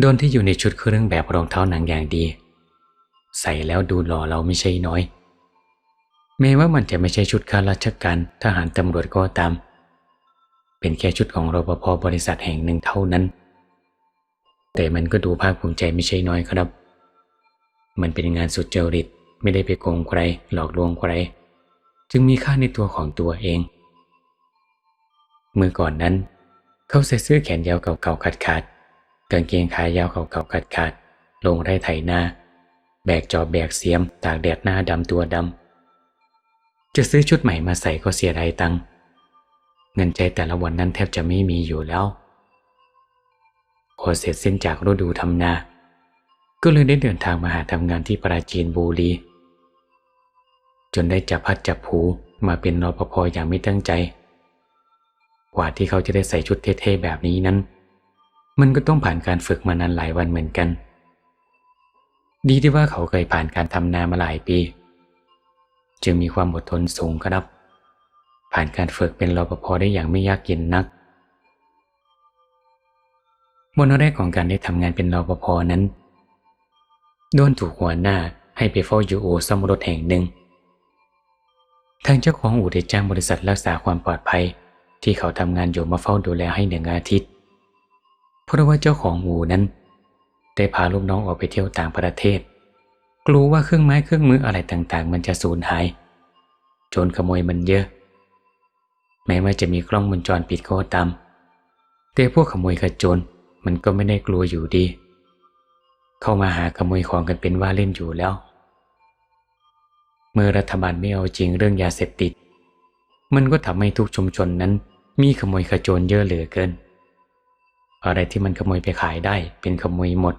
โดนที่อยู่ในชุดเครื่องแบบรองเท้าหนังอย่างดี ใส่แล้วดูหล่อเราไม่ใช่น้อย แม้ว่ามันจะไม่ใช่ชุดข้าราชการทหารตำรวจก็ตาม เป็นแค่ชุดของรปภบริษัทแห่งหนึ่งเท่านั้น แต่มันก็ดูภาคภูมิใจไม่ใช่น้อยครับ มันเป็นงานสุดเจริตไม่ได้ไปโกงใครหลอกลวงใคร จึงมีค่าในตัวของตัวเอง เมื่อก่อนนั้น เขาใส่เสื้อแขนยาวเก่าๆขาดๆกางเกงขายาวเก่าๆขาดๆลงไร่ไถนาแบกจอบแบกเสียมตากแดดหน้าดำตัวดำจะซื้อชุดใหม่มาใส่ก็เสียดายตังเงินใจแต่ละวันนั้นแทบจะไม่มีอยู่แล้ว พอเสร็จสิ้นจากฤดูทำนา ก็เลยได้เดินทางมาหาทำงานที่ปราจีนบุรี จนได้จับพัดจับผูมาเป็นรปภอย่างไม่ตั้งใจ กว่าที่เขาจะได้ใส่ชุดเท่ๆแบบนี้นั้น มันก็ต้องผ่านการฝึกมานานหลายวันเหมือนกัน ดีที่ว่าเขาเคยผ่านการทำนามาหลายปี จึงมีความอดทนสูงครับ ผ่านการฝึกเป็นรปภได้อย่างไม่ยากเย็นนักวันแรกของการได้ทำงานเป็นรปภนั้นโดนถูกหัวหน้าให้ไปเฝ้าอยู่อู่ซ่อมรถแห่งหนึ่ง ทางเจ้าของอู่ได้จ้างบริษัทรักษาความปลอดภัย ที่เขาทำงานอยู่มาเฝ้าดูแลให้หนึ่งอาทิตย์ เพราะว่าเจ้าของอู่นั้น ได้พาลูกน้องออกไปเที่ยวต่างประเทศ กลัวว่าเครื่องไม้เครื่องมืออะไรต่างๆ มันจะสูญหายโจรขโมยมันเยอะ แม้ว่าจะมีกล้องวงจรปิดก็ตามแต่พวกขโมยขโจรมันก็ไม่ได้กลัวอยู่ดี เข้ามาหาขโมยของกันเป็นว่าเล่นอยู่แล้ว เมื่อรัฐบาลไม่เอาจริงเรื่องยาเสพติด มันก็ทำให้ทุกชุมชนนั้น มีขโมยขโจรเยอะเหลือเกิน อะไรที่มันขโมยไปขายได้เป็นขโมยหมด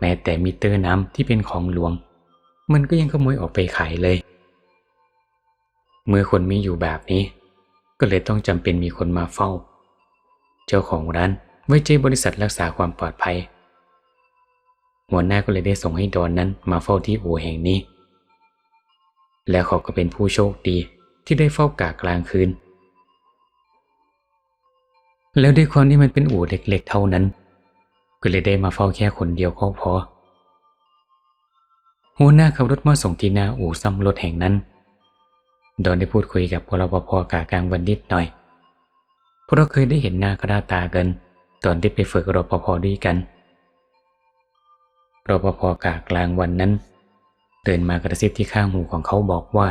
แม้แต่มิเตอร์น้ำที่เป็นของหลวง มันก็ยังขโมยออกไปขายเลย เมื่อคนมีอยู่แบบนี้ ก็เลยต้องจำเป็นมีคนมาเฝ้า เจ้าของร้านไว้ใจบริษัทรักษาความปลอดภัยหัวหน้าก็เลยได้ส่งให้ดอนนั้นมาเฝ้าที่อู่แห่งนี้ แล้วเขาก็เป็นผู้โชคดีที่ได้เฝ้ากากลางคืน แล้วด้วยความที่มันเป็นอู่เล็กๆเท่านั้น ก็เลยได้มาเฝ้าแค่คนเดียวก็พอหัวหน้าขับรถมาส่งที่หน้าอู่ซ่อมรถแห่งนั้น ดอนได้พูดคุยกับรปภกากลางวันนิดหน่อย เพราะเราเคยได้เห็นหน้ากระดาตากัน ตอนที่ไปฝึกรปภด้วยกันรปภกากลางวันนั้น เดินมากระซิบที่ข้างหูของเขาบอกว่า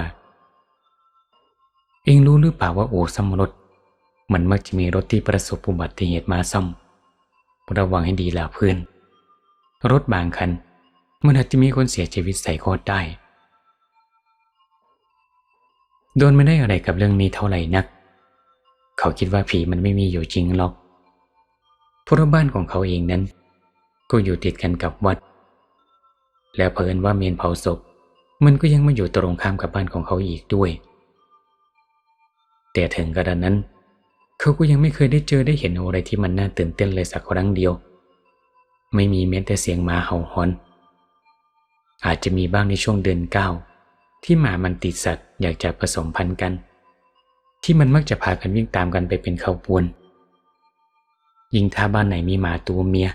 เองรู้หรือเปล่าว่าอู่ซ่อมรถ มันมักจะมีรถที่ประสบอุบัติเหตุมาซ่อมระวังให้ดีล่ะเพื่อน รถบางคัน มันอาจจะมีคนเสียชีวิตใส่โคตได้ โดนไม่ได้อะไรกับเรื่องนี้เท่าไหร่นัก เขาคิดว่าผีมันไม่มีอยู่จริงหรอกเพราะบ้านของเขาเองนั้น ก็อยู่ติดกันกับวัด แล้วเพิ่นว่าเมนเผาศพ มันก็ยังมาอยู่ตรงข้ามกับบ้านของเขาอีกด้วย แต่ถึงกระนั้น เขาก็ยังไม่เคยได้เจอได้เห็นอะไรที่มันน่าตื่นเต้นเลยสักครั้งเดียว ไม่มีแม้แต่เสียงหมาเห่าหอน อาจจะมีบ้างในช่วงเดือนเก้าที่หมามันติดสัตว์อยากจะผสมพันธุ์กัน ที่มันมักจะพากันวิ่งตามกันไปเป็นขบวน ยิ่งถ้าบ้านไหนมีหมาตัวเมีย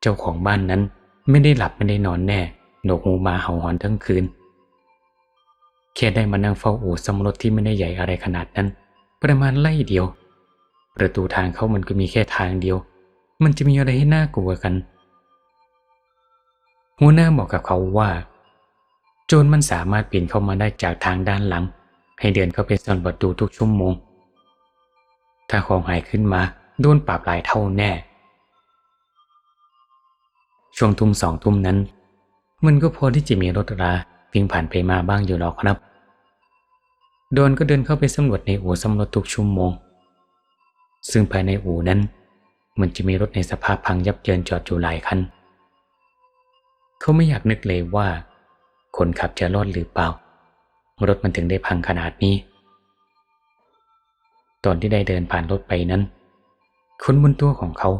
เจ้าของบ้านนั้น ไม่ได้หลับไม่ได้นอนแน่ หนวกหูมาเห่าหอนทั้งคืนแค่ได้มานั่งเฝ้าอู่ซ่อมรถที่ไม่ได้ใหญ่อะไรขนาดนั้น ประมาณไล่เดียว ประตูทางเข้ามันก็มีแค่ทางเดียว มันจะมีอะไรให้น่ากลัวกัน หัวหน้าบอกกับเขาว่า โจรมันสามารถปีนเข้ามาได้จากทางด้านหลัง ให้เดินเข้าไปซ่อนประตูทุกชั่วโมง ถ้าของหายขึ้นมาโดนปรับหลายเท่าแน่ ช่วงทุ่มสองทุ่มนั้น มันก็พอที่จะมีรถราวิ่งผ่านไปมาบ้างอยู่หรอกครับโดนก็เดินเข้าไปสำรวจในอู่ซ่อมรถทุกชั่วโมง ซึ่งภายในอู่นั้น มันจะมีรถในสภาพพังยับเยินจอดอยู่หลายคัน เขาไม่อยากนึกเลยว่า คนขับจะรอดหรือเปล่า รถมันถึงได้พังขนาดนี้ ตอนที่ได้เดินผ่านรถไปนั้นคนบนตัวของเขา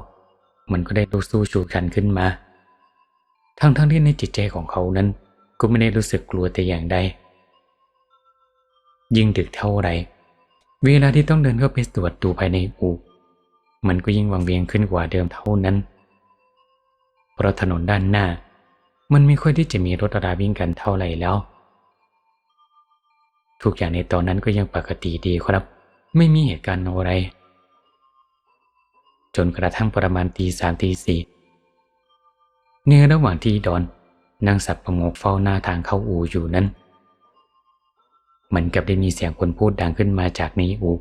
มันก็ได้ลุกสู้ชูชันขึ้นมา ทั้งทั้งที่ในจิตใจของเขานั้น ก็ไม่ได้รู้สึกกลัวแต่อย่างใด ยิ่งดึกเท่าไร เวลาที่ต้องเดินเข้าไปตรวจดูภายในอู่มันก็ยิ่งวังเวียงขึ้นกว่าเดิมเท่านั้น เพราะถนนด้านหน้า มันไม่ค่อยที่จะมีรถราวิ่งกันเท่าไหร่แล้ว ทุกอย่างในตอนนั้นก็ยังปกติดีครับ ไม่มีเหตุการณ์อะไร จนกระทั่งประมาณตีสามตีสี่ ในระหว่างที่ดอนนั่งสับประงกเฝ้าหน้าทางเข้าอู่อยู่นั้นเหมือนกับได้มีเสียงคนพูดดังขึ้นมาจากในอู่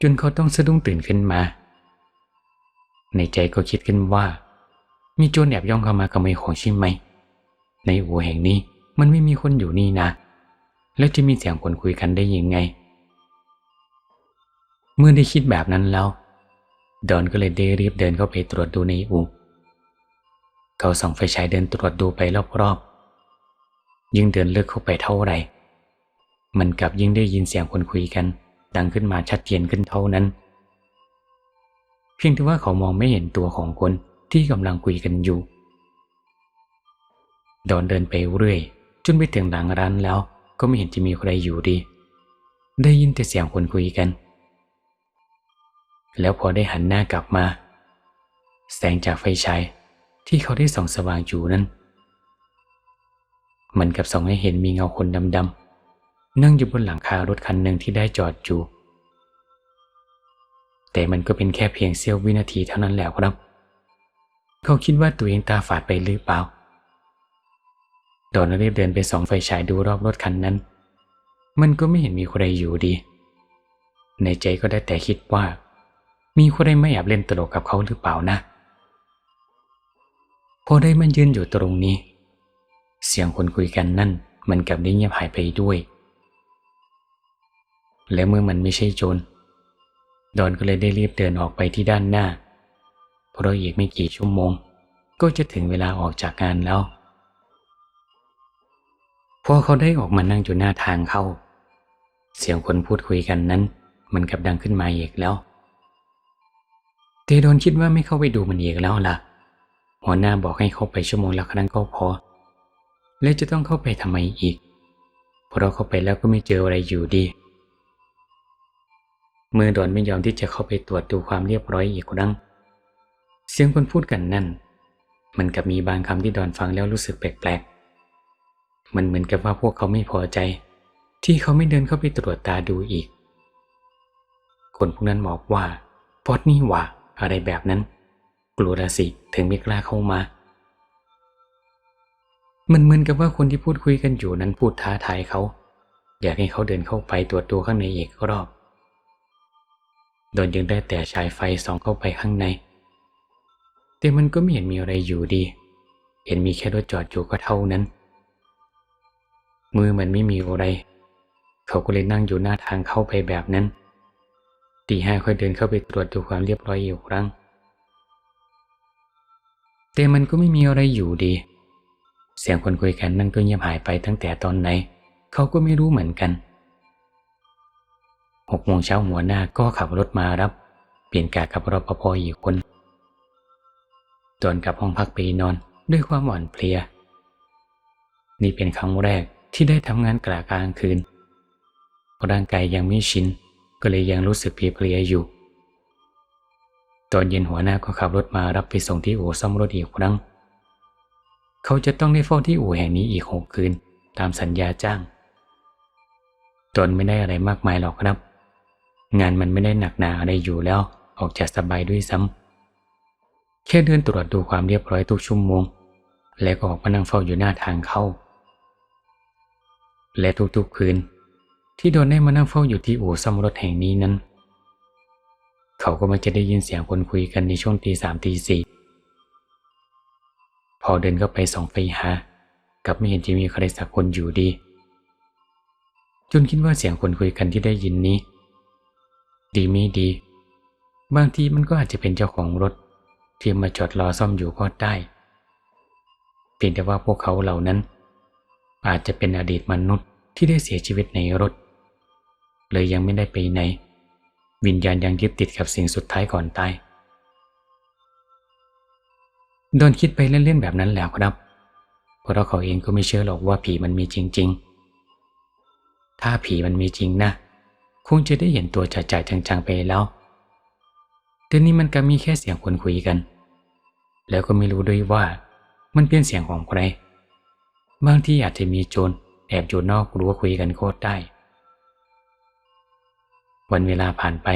จนเขาต้องสะดุ้งตื่นขึ้นมา ในใจก็คิดขึ้นว่า มีโจรแอบย่องเข้ามาขโมยของใช่ไหม ในอู่แห่งนี้มันไม่มีคนอยู่นี่นะ แล้วจะมีเสียงคนคุยกันได้ยังไง เมื่อได้คิดแบบนั้นแล้ว ดอนก็เลยได้รีบเดินเข้าไปตรวจดูในอู่ เขาส่องไฟฉายเดินตรวจดูไปรอบๆ ยิ่งเดินเลือกเข้าไปเท่าไหร่ มันกลับยิ่งได้ยินเสียงคนคุยกัน ดังขึ้นมาชัดเจนขึ้นเท่านั้น เพียงแต่ว่าเขามองไม่เห็นตัวของคนที่กำลังคุยกันอยู่ ดอนเดินไปเรื่อยจนไปถึงหลังร้านแล้ว ก็ไม่เห็นจะมีใครอยู่ดี ได้ยินแต่เสียงคนคุยกัน แล้วพอได้หันหน้ากลับมา แสงจากไฟฉาย ที่เขาได้ส่องสว่างอยู่นั้น มันกับส่องให้เห็นมีเงาคนดำๆนั่งอยู่บนหลังคารถคันหนึ่งที่ได้จอดอยู่ แต่มันก็เป็นแค่เพียงเสี้ยววินาทีเท่านั้นแหละครับ เขาคิดว่าตัวเองตาฝาดไปหรือเปล่าดอนรีบเดินไปส่องไฟฉายดูรอบรถคันนั้น มันก็ไม่เห็นมีใครอยู่ดี ในใจก็ได้แต่คิดว่า มีใครไม่แอบเล่นตลกกับเขาหรือเปล่านะ พอได้มันยืนอยู่ตรงนี้ เสียงคนคุยกันนั่นมันกลับได้เงียบหายไปด้วย และเมื่อมันไม่ใช่โจรดอนก็เลยได้รีบเดินออกไปที่ด้านหน้า เพราะอีกไม่กี่ชั่วโมง ก็จะถึงเวลาออกจากงานแล้ว พอเขาได้ออกมานั่งอยู่หน้าทางเข้า เสียงคนพูดคุยกันนั้น มันกลับดังขึ้นมาอีกแล้ว เตโดนคิดว่าไม่เข้าไปดูมันอีกแล้วล่ะ หัวหน้าบอกให้เข้าไปชั่วโมงละครั้งก็พอ แล้วจะต้องเข้าไปทำไมอีก เพราะเข้าไปแล้วก็ไม่เจออะไรอยู่ดี เมื่อดอนไม่ยอมที่จะเข้าไปตรวจดูความเรียบร้อยอีกครั้ง เสียงคนพูดกันนั่น มันกับมีบางคำที่ดอนฟังแล้วรู้สึกแปลกๆ มันเหมือนกับว่าพวกเขาไม่พอใจ ที่เขาไม่เดินเข้าไปตรวจตาดูอีก คนพวกนั้นบอกว่าพอดนี่หว่าอะไรแบบนั้น กลัวละสิถึงไม่กล้าเข้ามา มันเหมือนกับว่าคนที่พูดคุยกันอยู่นั้นพูดท้าทายเขา อยากให้เขาเดินเข้าไปตรวจตัวข้างในอีกรอบ โดนยังได้แต่ฉายไฟส่องเข้าไปข้างใน แต่มันก็ไม่เห็นมีอะไรอยู่ดี เห็นมีแค่รถจอดอยู่ก็เท่านั้น มือมันไม่มีอะไร เขาก็เลยนั่งอยู่หน้าทางเข้าไปแบบนั้นตีห้าค่อยเดินเข้าไปตรวจดูความเรียบร้อยอีกครั้ง แต่มันก็ไม่มีอะไรอยู่ดี เสียงคนคุยกันนั่นก็เงียบหายไปตั้งแต่ตอนไหน เขาก็ไม่รู้เหมือนกันหกโมงเช้าหัวหน้าก็ขับรถมารับ เปลี่ยนกากับรปภอีกคนตอนกลับห้องพักไปนอนด้วยความอ่อนเพลีย นี่เป็นครั้งแรกที่ได้ทำงานกลางคืนร่างกายยังไม่ชินก็เลยยังรู้สึกเพลียอยู่ ตอนเย็นหัวหน้าก็ขับรถมารับไปส่งที่อู่ซ่อมรถอีกครั้ง เขาจะต้องได้เฝ้าที่อู่แห่งนี้อีกหกคืน ตามสัญญาจ้าง ตนไม่ได้อะไรมากมายหรอกครับ งานมันไม่ได้หนักหนาอะไรอยู่แล้ว ออกจากสบายด้วยซ้ำแค่เดินตรวจดูความเรียบร้อยทุกชั่วโมง แล้วก็ออกมานั่งเฝ้าอยู่หน้าทางเข้า และทุกๆคืน ที่โดนได้มานั่งเฝ้าอยู่ที่อู่ซ่อมรถแห่งนี้นั้น เขาก็มักจะได้ยินเสียงคนคุยกันในช่วงตีสามตีสี่พอเดินเข้าไปส่องไฟหากับไม่เห็นจะมีใครสักคนอยู่ดีจนคิดว่าเสียงคนคุยกันที่ได้ยินนี้ ดีไม่ดี บางทีมันก็อาจจะเป็นเจ้าของรถ ที่มาจอดรอซ่อมอยู่ก็ได้ เพียงแต่ว่าพวกเขาเหล่านั้น อาจจะเป็นอดีตมนุษย์ที่ได้เสียชีวิตในรถเลยยังไม่ได้ไปไหน วิญญาณยังยึดติดกับสิ่งสุดท้ายก่อนตายโดนคิดไปเล่นๆแบบนั้นแล้วครับ เพราะเขาเองก็ไม่เชื่อหรอกว่าผีมันมีจริง ๆ ถ้าผีมันมีจริงนะ คงจะได้เห็นตัวจ่าๆจังๆไปแล้วแต่นี่มันก็มีแค่เสียงคนคุยกัน แล้วก็ไม่รู้ด้วยว่ามันเป็นเสียงของใคร บางที่อาจจะมีโจรแอบอยู่นอกรั้วคุยกันโคตรได้ วันเวลาผ่านไป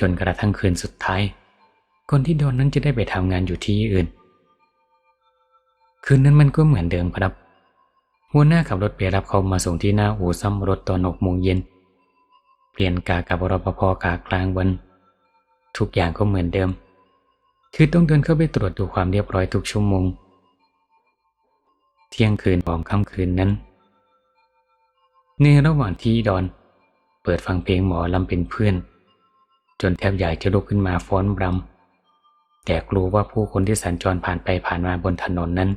จนกระทั่งคืนสุดท้าย คนที่โดนนั้นจะได้ไปทำงานอยู่ที่อื่น คืนนั้นมันก็เหมือนเดิมครับ หัวหน้าขับรถไปรับเขามาส่งที่หน้าอู่ซ่อมรถตอนหกโมงเย็น เปลี่ยนกากับรปภกากลางวัน ทุกอย่างก็เหมือนเดิม คือต้องเดินเข้าไปตรวจดูความเรียบร้อยทุกชั่วโมง เที่ยงคืนของค่ำคืนนั้นในระหว่างที่ดอน เปิดฟังเพลงหมอลำเป็นเพื่อน จนแทบอยากจะลุกขึ้นมาฟ้อนรำแต่กลัวว่าผู้คนที่สัญจรผ่านไปผ่านมาบนถนนนั้น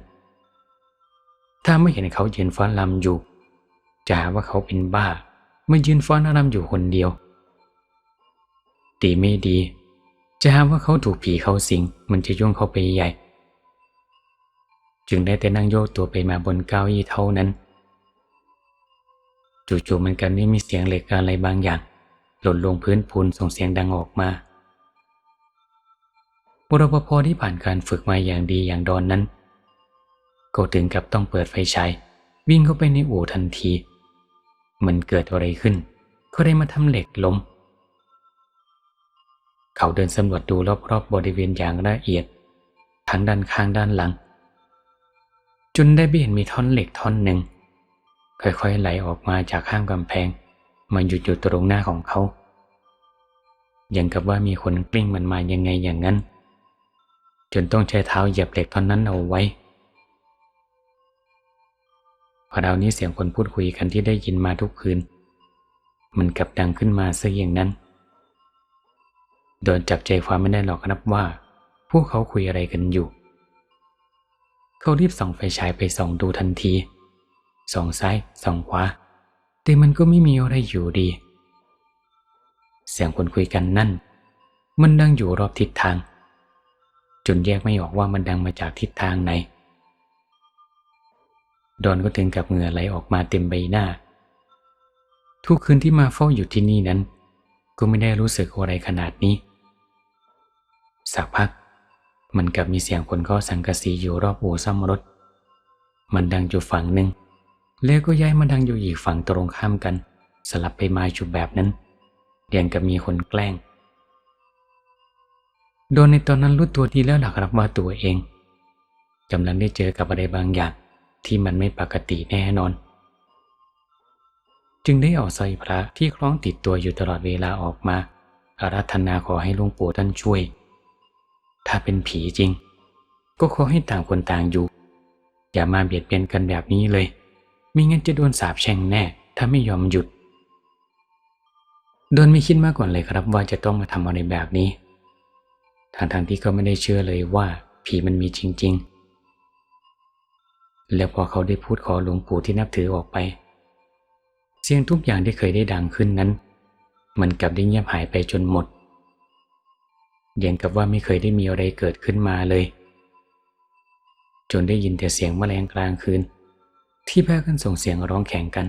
ถ้าไม่เห็นเขายืนฟ้อนรำอยู่จะหาว่าเขาเป็นบ้ามายืนฟ้อนรำอยู่คนเดียวดีไม่ดี จะหาว่าเขาถูกผีเข้าสิง มันจะยุ่งเข้าไปใหญ่ จึงได้แต่นั่งโยกตัวไปมาบนเก้าอี้เท่านั้น จู่ๆมันกันนี่มีเสียงเหล็กอะไรบางอย่าง หล่นลงพื้นปูนส่งเสียงดังออกมาบุรพพที่ผ่านการฝึกมาอย่างดีอย่างดอนนั้น ก็ถึงกับต้องเปิดไฟฉายวิ่งเข้าไปในอู่ทันที มันเกิดอะไรขึ้นเขาได้มาทำเหล็กล้ม เขาเดินสำรวจดูรอบๆบบริเวณอย่างละเอียด ทั้งด้านข้างด้านหลัง จนได้ไปเห็นมีท่อนเหล็กท่อนหนึ่ง ค่อยๆไหลออกมาจากข้างกำแพงมาหยุดอยู่ตรงหน้าของเขา อย่างกับว่ามีคนกลิ้งมันมายังไงอย่างนั้น จนต้องใช้เท้าเหยียบเหล็กท่อนนั้นเอาไว้คราวนี้เสียงคนพูดคุยกันที่ได้ยินมาทุกคืน มันกลับดังขึ้นมาซะอย่างนั้น โดนจับใจความไม่ได้หรอกครับว่า พวกเขาคุยอะไรกันอยู่ เขารีบส่องไฟฉายไปส่องดูทันที ส่องซ้ายส่องขวา แต่มันก็ไม่มีอะไรอยู่ดี เสียงคนคุยกันนั่น มันดังอยู่รอบทิศทาง จนแยกไม่ออกว่ามันดังมาจากทิศทางไหน ดอนก็ถึงกับเหงื่อไหลออกมาเต็มใบหน้า ทุกคืนที่มาเฝ้าอยู่ที่นี่นั้น ก็ไม่ได้รู้สึกอะไรขนาดนี้ สักพักมันกลับมีเสียงคนก็สังกะสีอยู่รอบอู่ซ่อมรถ มันดังอยู่ฝั่งหนึ่ง แล้วก็ย้ายมาดังอยู่อีกฝั่งตรงข้ามกัน สลับไปมาอยู่แบบนั้นเดียนกับมีคนแกล้ง โดนในตอนนั้นรู้ตัวดีแล้วหลักรับว่าตัวเองกำลังได้เจอกับอะไรบางอย่างที่มันไม่ปกติแน่นอน จึงได้เอาสร้อยพระที่คล้องติดตัวอยู่ตลอดเวลาออกมาอารัธนาขอให้หลวงปู่ท่านช่วย ถ้าเป็นผีจริง ก็ขอให้ต่างคนต่างอยู่ อย่ามาเบียดเบียนกันแบบนี้เลย มิงั้นจะโดนสาปแช่งแน่ ถ้าไม่ยอมหยุด โดนไม่คิดมาก่อนเลยครับว่าจะต้องมาทำอะไรแบบนี้ทางทางที่ก็ไม่ได้เชื่อเลยว่าผีมันมีจริง ๆ แล้วพอเขาได้พูดขอหลวงปู่ที่นับถือออกไป เสียงทุกอย่างที่เคยได้ดังขึ้นนั้น มันกลับได้เงียบหายไปจนหมดอย่างกับว่าไม่เคยได้มีอะไรเกิดขึ้นมาเลย จนได้ยินแต่เสียงแมลงกลางคืน ที่พากันส่งเสียงร้องแข่งกัน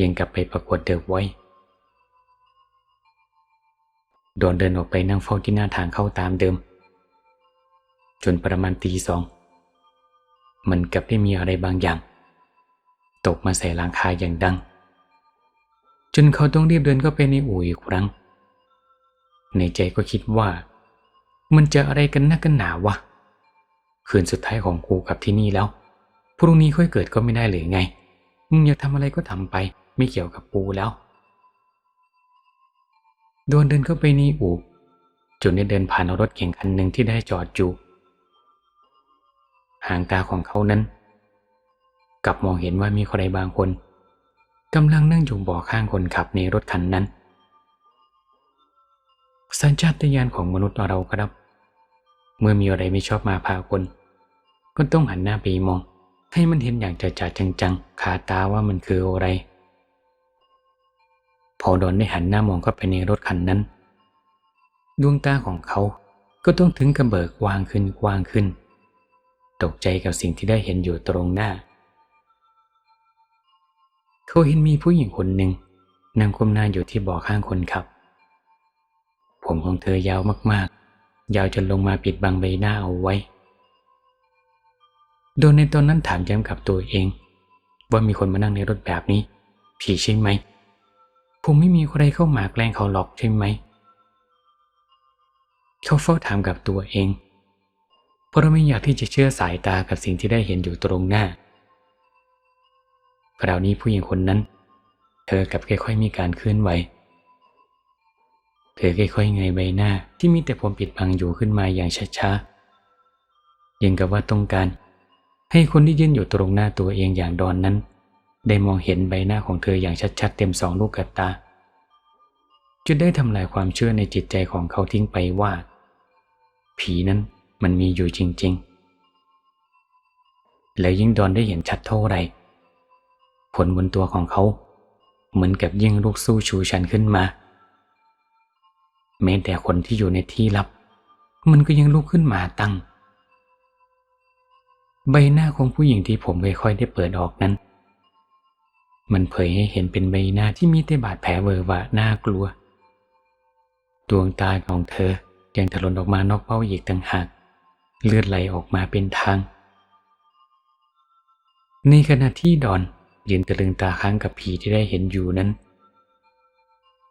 ยังกลับไปประกวดเดิมไว้โดนเดินออกไปนั่งเฝ้าที่หน้าทางเข้าตามเดิม จนประมาณตีสอง มันกลับได้มีอะไรบางอย่าง ตกมาใส่หลังคาอย่างดัง จนเขาต้องรีบเดินเข้าไปในอู่อีกครั้ง ในใจก็คิดว่า มันจะอะไรกันนักกันหนาวะ คืนสุดท้ายของกูกับที่นี่แล้ว พรุ่งนี้ค่อยเกิดก็ไม่ได้หรือไง มึงอยากทำอะไรก็ทำไป ไม่เกี่ยวกับกูแล้ว โดนเดินเข้าไปในอู่จนได้เดินผ่านรถเก่งคันหนึ่งที่ได้จอดอยู่ หางตาของเขานั้น กลับมองเห็นว่ามีใครบางคนกำลังนั่งอยู่บาะข้างคนขับในรถคันนั้น สัญชาตญาณของมนุษย์เราครับ เมื่อมีอะไรไม่ชอบมาพากลก็ต้องหันหน้าไปมอง ให้มันเห็นอย่างจัดจัดจังๆขาตาว่ามันคืออะไร พอดอนได้หันหน้ามองเข้าไปในรถคันนั้น ดวงตาของเขาก็ต้องถึงกระเบิกวางขึ้นวางขึ้น ตกใจกับสิ่งที่ได้เห็นอยู่ตรงหน้า เขาเห็นมีผู้หญิงคนหนึ่งนั่งก้มหน้าอยู่ที่เบาะข้างคนขับ ผมของเธอยาวมากๆ ยาวจนลงมาปิดบังใบหน้าเอาไว้ โดนในตอนนั้นถามย้ำกับตัวเอง ว่ามีคนมานั่งในรถแบบนี้ ผีใช่ไหม ผมไม่มีใครเข้ามาแกล้งเขาหรอกใช่ไหม เขาเฝ้าถามกับตัวเอง เพราะไม่อยากที่จะเชื่อสายตากับสิ่งที่ได้เห็นอยู่ตรงหน้าคราวนี้ผู้หญิงคนนั้น เธอกับค่อยๆมีการเคลื่อนไหวเธอค่อยๆเงยใบหน้าที่มีแต่ผมปิดบังอยู่ขึ้นมาอย่างช้าๆยังกับว่าต้องการ ให้คนที่ยืนอยู่ตรงหน้าตัวเองอย่างดอนนั้น ได้มองเห็นใบหน้าของเธออย่างชัดๆ เต็มสองลูกกตาจนได้ทำลายความเชื่อในจิตใจของเขาทิ้งไปว่า ผีนั้นมันมีอยู่จริง ๆ แล้วยิ่งดอนได้เห็นชัดเท่าไรผลบนตัวของเขา เหมือนกับยิ่งลูกสู้ชูชันขึ้นมาแม้แต่คนที่อยู่ในที่ลับ มันก็ยังลุกขึ้นมาตั้ง ใบหน้าของผู้หญิงที่ผมค่อยๆได้เปิดออกนั้น มันเผยให้เห็นเป็นใบหน้าที่มีแต่บาดแผลเวอะหวะน่ากลัว ดวงตาของเธอยังถลนออกมานอกเป้าอีกต่างหาก เลือดไหลออกมาเป็นทาง ในขณะที่ดอนยืนตะลึงตาค้างกับผีที่ได้เห็นอยู่นั้น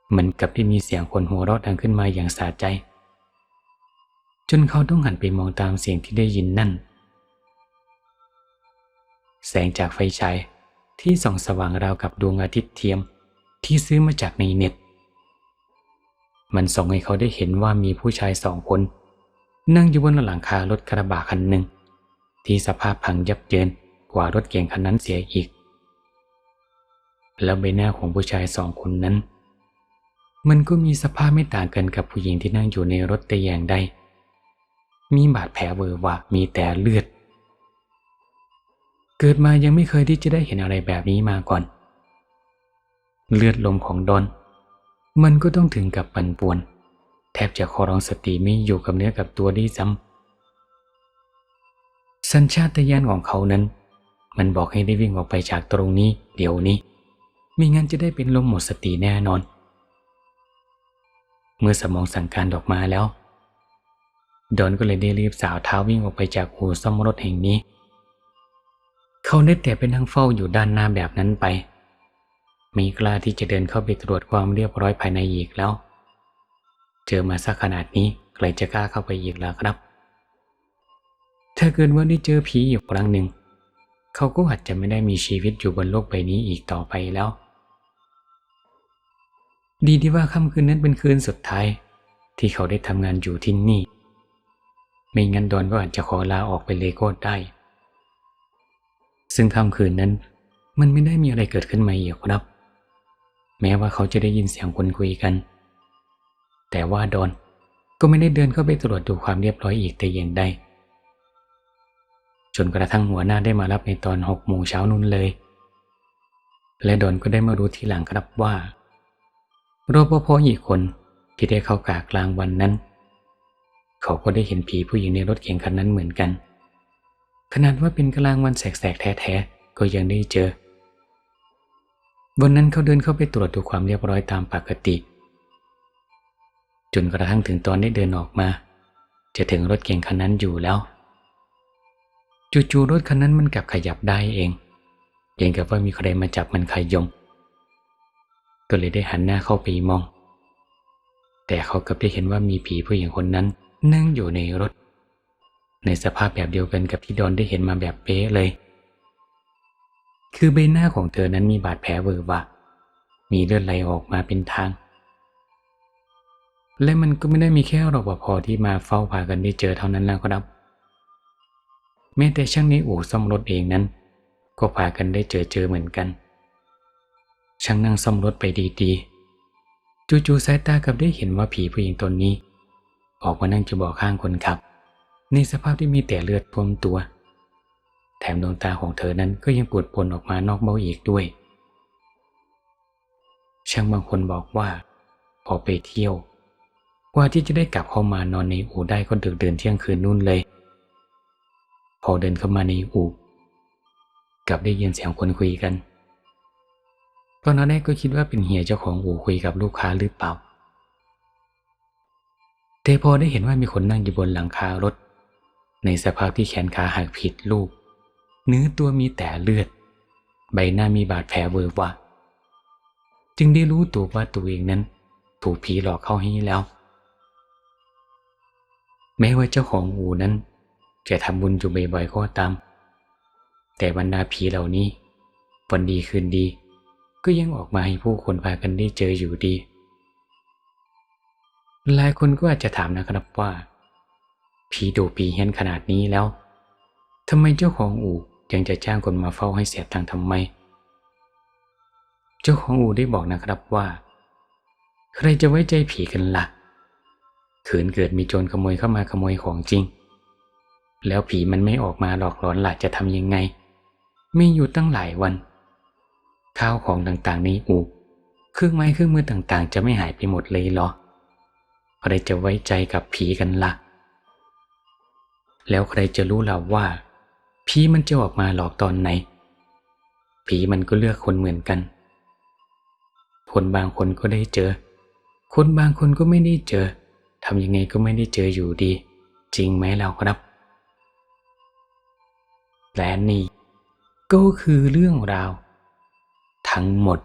เหมือนกับที่มีเสียงคนหัวเราะดังขึ้นมาอย่างสาใจ จนเขาต้องหันไปมองตามเสียงที่ได้ยินนั่น แสงจากไฟฉายที่ส่องสว่างราวกับดวงอาทิตย์เทียมที่ซื้อมาจากในเน็ต มันส่องให้เขาได้เห็นว่ามีผู้ชายสองคน นั่งอยู่บนหลังคารถกระบะคันหนึ่ง ที่สภาพพังยับเยินกว่ารถเก๋งคันนั้นเสียอีก แล้วใบหน้าของผู้ชายสองคนนั้น มันก็มีสภาพไม่ต่างกันกับผู้หญิงที่นั่งอยู่ในรถแต่อย่างใดมีบาดแผลเวอะหวะมีแต่เลือด เกิดมายังไม่เคยที่จะได้เห็นอะไรแบบนี้มาก่อน เลือดลมของดอน มันก็ต้องถึงกับปั่นป่วน แทบจะคอรองสติไม่อยู่กับเนื้อกับตัวด้ซ้ำสัญชาตญาณของเขานั้น มันบอกให้ได้วิ่งออกไปจากตรงนี้ เดี๋ยวนี้ไม่งั้นจะได้เป็นลมหมดสติแน่นอน เมื่อสมองสั่งการออกมาแล้ว ดอนก็เลยได้รีบสาวเท้าวิ่งออกไปจากอู่ซ่อมรถแห่งนี้ เขาได้แต่เป็นนั่งเฝ้าอยู่ด้านหน้าแบบนั้นไปไม่กล้าที่จะเดินเข้าไปตรวจความเรียบร้อยภายในอีกแล้ว เจอมาสักขนาดนี้ใครจะกล้าเข้าไปอีกล้วครับ ถ้าเกิดว่าได้เจอผีอีกครั้งหนึ่ง เขาก็อาจจะไม่ได้มีชีวิตอยู่บนโลกใบนี้อีกต่อไปแล้ว ดีที่ว่าค่ำคืนนั้นเป็นคืนสุดท้าย ที่เขาได้ทำงานอยู่ที่นี่ ไม่งั้นดอนก็อาจจะขอลาออกไปเลยก็ได้ ซึ่งค่ำคืนนั้น มันไม่ได้มีอะไรเกิดขึ้นมาอีกครับ แม้ว่าเขาจะได้ยินเสียงคนคุยกัน แต่ว่าดอนก็ไม่ได้เดินเข้าไปตรวจดูความเรียบร้อยอีกแต่อย่างใดจนกระทั่งหัวหน้าได้มารับในตอนหกโมงเช้านุ่นเลย และดอนก็ได้มารู้ทีหลังครับว่ารปภอีกคนที่ได้เข้ากากลางวันนั้น เขาก็ได้เห็นผีผู้หญิงในรถเก๋งคันนั้นเหมือนกัน ขนาดว่าเป็นกลางวันแสกๆแท้ๆก็ยังได้เจอ วันนั้นเขาเดินเข้าไปตรวจดูความเรียบร้อยตามปกติ จนกระทั่งถึงตอนได้เดินออกมา จะถึงรถเก๋งคันนั้นอยู่แล้ว จู่ๆรถคันนั้นมันกลับขยับได้เองยังกับว่ามีใครมาจับมันขยม ก็เลยได้หันหน้าเข้าไปมอง แต่เขากลับได้เห็นว่ามีผีผู้หญิงคนนั้นนั่งอยู่ในรถ ในสภาพแบบเดียวกันกับที่ดอนได้เห็นมาแบบเป๊ะเลย คือใบหน้าของเธอนั้นมีบาดแผลเวอะหวะมีเลือดไหลออกมาเป็นทาง และมันก็ไม่ได้มีแค่รปภที่มาเฝ้าพากันได้เจอเท่านั้นแล้วครับ แม้แต่ช่างในอู่ซ่อมรถเองนั้น ก็พากันได้เจอเจอเหมือนกัน ช่างนั่งซ่อมรถไปดีๆจู่ๆสายตากับได้เห็นว่าผีผู้หญิงตนนี้ ออกมานั่งจะเบอกข้างคนขับ ในสภาพที่มีแต่เลือดท่วมตัว แถมดวงตาของเธอนั้นก็ยังปวดปนออกมานอกเบ้าอีกด้วย ช่างบางคนบอกว่า พอไปเที่ยวกว่าที่จะได้กลับเข้ามานอนในอู่ได้ก็ดึกเดินเที่ยงคืนนู่นเลย พอเดินเข้ามาในอู่กลับได้ยินเสียงคนคุยกัน ตอนแรกก็คิดว่าเป็นเฮียเจ้าของอู่คุยกับลูกค้าหรือเปล่าแต่พอได้เห็นว่ามีคนนั่งอยู่บนหลังคารถ ในสภาพที่แขนขาหักผิดรูปเนื้อตัวมีแต่เลือด ใบหน้ามีบาดแผลเวอะวะ จึงได้รู้ตัวว่าตัวเองนั้น ถูกผีหลอกเข้าให้แล้ว แม้ว่าเจ้าของอูนั้น จะทำบุญอยู่บ่อยๆก็ตาม แต่บรรดาผีเหล่านี้วันดีคืนดี ก็ยังออกมาให้ผู้คนพากันได้เจออยู่ดีหลายคนก็อาจจะถามนะครับว่า ผีดุผีเห็นขนาดนี้แล้วทำไมเจ้าของอู่ยังจะจ้างคนมาเฝ้าให้เสียตังค์ทำไม เจ้าของอู่ได้บอกนะครับว่า ใครจะไว้ใจผีกันละ่ะขืนเกิดมีโจรขโมยเข้ามาขโมยของจริง แล้วผีมันไม่ออกมาหลอกหลอนล่ะจะทำยังไงไม่อยู่ตั้งหลายวัน ข้าวของต่างๆในอู่เครื่องไม้เครื่องมือต่างๆ จะไม่หายไปหมดเลยเหรอใครจะไว้ใจกับผีกันละ่ะ แล้วใครจะรู้ล่ะว่า ผีมันจะออกมาหลอกตอนไหน ผีมันก็เลือกคนเหมือนกัน คนบางคนก็ได้เจอ คนบางคนก็ไม่ได้เจอทำยังไงก็ไม่ได้เจออยู่ดี จริงไหมเราครับ และนี่ก็คือเรื่องราว ทั้งหมด